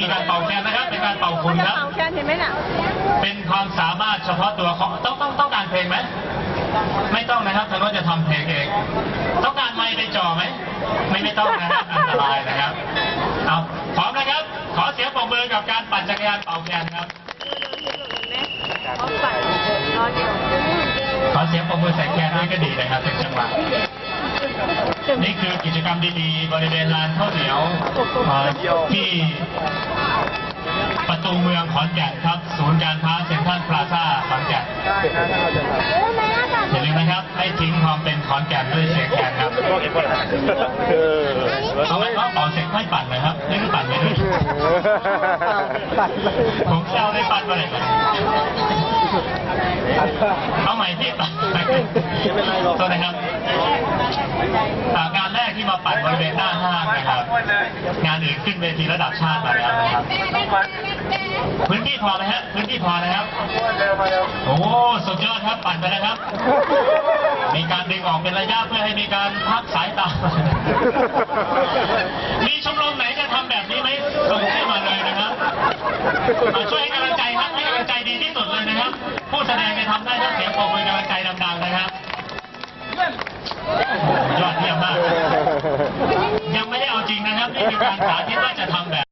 มีการเป่าแคนนะครับ เป็นการเป่าเขาคุณจะครับ เป่าแคนเห็นไหมน่ะ เป็นความสามารถเฉพาะตัวของต้องต้องต้องการเพลงไหม ไม่ต้องนะครับทางโน้นจะทำเพลงเอง ต้องการไมค์ไปจ่อไหม ไม่ไม่ต้องนะครับอันตรายนะครับเอาพร้อมนะครับ ขอเสียงปรบมือกับการปั่นจักรยานเป่าแคนครับเขาใส่รอเดียวขอเสียงปรบมือใส่แคนด้วยก็ดีนะครับเป็นจังหวะ นี่คือกิจกรรมดีๆ บริเวณลานข้าวเหนียวเอ่อที่ประตูเมืองขอนแก่นครับ ศูนย์การค้าเซ็นทรัลพลาซ่าขอนแก่นได้นะถ้าเราจะทำอย่าลืมนะครับให้ทิ้งความเป็นขอนแก่นด้วยเสียงแคนครับพวกเอ็กซ์พอร์ตเออเอาไหมว่าเป่าเสร็จค่อยปั่นเลยครับนี่คือปั่นไปด้วยปัดเลยผมแซวได้ปั่นไปเลยครับเอาใหม่ที่ปั่นตัวนะครับ อ่างานแรกที่มาปั่นบริเวณหน้าห้างนะครับ งานอื่นขึ้นเวทีระดับชาติมาแล้วนะครับ พื้นที่พอไหมฮะ พื้นที่พอนะครับ โอ้สุดยอดครับ ปั่นไปนะครับ มีการดึงออกเป็นระยะเพื่อให้มีการพักสายตา มีชมรมไหนจะทำแบบนี้ไหมส่งให้มาเลยนะครับมาช่วยให้กำลังใจครับให้กำลังใจดีที่สุดเลยนะครับ ผู้แสดงจะทำได้ถ้าเสียงปรบมือ ยังไม่ได้เอาจริงนะครับนี่มีการสาธิตว่าจะทำแบบ